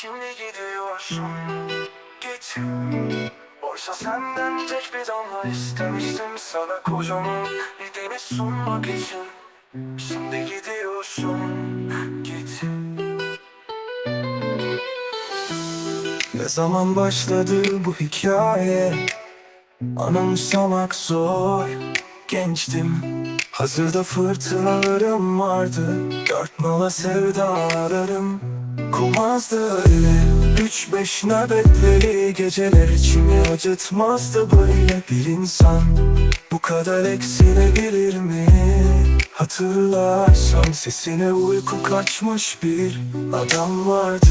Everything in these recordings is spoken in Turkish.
Şimdi gidiyorsun. Git. Oysa senden tek bir damla istemiştim Sana kocaman bir deniz sunmak için. Şimdi gidiyorsun. Git. Ne zaman başladı bu hikaye? Anımsamak zor. Gençtim. Hazırda fırtınalarım vardı. Dört nala sevdalarım Kumazdı öyle. Üç beş nöbetleri Geceler içimi acıtmazdı böyle bir insan. Bu kadar eksilebilir mi? Hatırlarsan sesine uyku kaçmış bir adam vardı.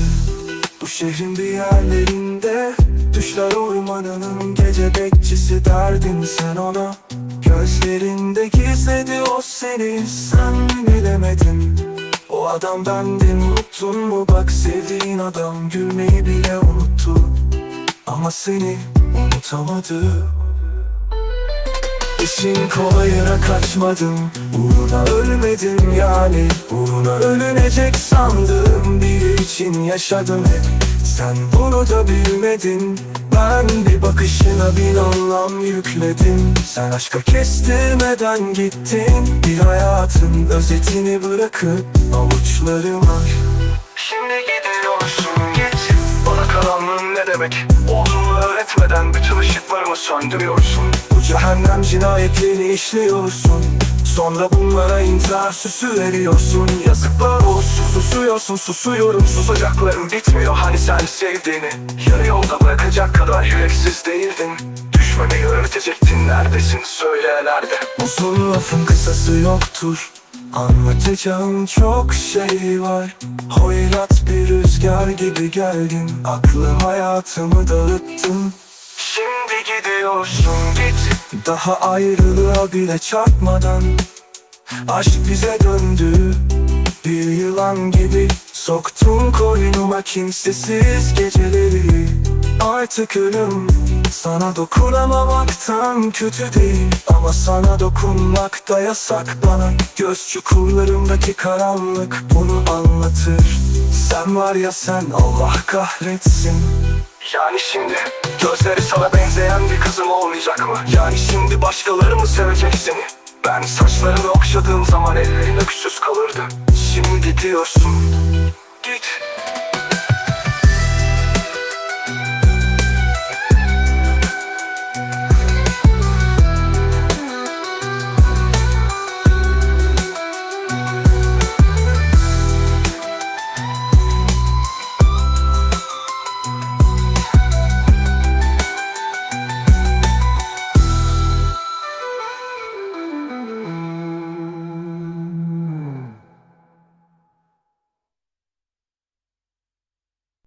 Bu şehrin bir yerlerinde Düşler ormanının gece bekçisi derdin sen ona. Gözlerinde gizledi o seni sen bilemedin O adam bendim unuttun mu? Bak sevdiğin adam gülmeyi bile unuttu. Ama seni unutamadı. İşin kolayına kaçmadım Uğruna ölmedim yani. Uğruna ölünecek sandım için yaşadım hep. Sen bunu da bilmedin. Ben bir bakışına bin anlam yükledim. Sen aşka kestirmeden gittin. Bir hayatın özetini bırakıp avuçlarıma Şimdi gidiyorsun git Bana karanlığın ne demek? Olduğunu öğretmeden bütün ışıklarımı söndürüyorsun. Bu cehennem cinayetlerini işliyorsun Sonra bunlara intihar süsü veriyorsun. Yazıklar olsun susuyorsun susuyorum. Susacaklarım bitmiyor hani sen sevdiğini. Yarı yolda bırakacak kadar yüreksiz değildin. Düşmemeyi öğretecektin neredesin? Söyle nerede? Uzun lafın kısası yoktur. Anlatacağım çok şey var. Hoyrat bir rüzgar gibi geldin. Aklım hayatımı dağıttın. Şimdi gidiyorsun git Daha ayrılığa bile çarpmadan Aşk bize döndü. Bir yılan gibi Soktun koynuma kimsesiz geceleri. Artık ölüm Sana dokunamamaktan kötü değil. Ama sana dokunmak da yasak bana. Göz çukurlarımdaki karanlık bunu anlatır. Sen var ya sen Allah kahretsin yani şimdi gözleri sana benzeyen bir kızım olmayacak mı? Yani şimdi başkaları mı sevecek seni? Ben saçlarını okşadığım zaman ellerin öksüz kalırdı Şimdi diyorsun Git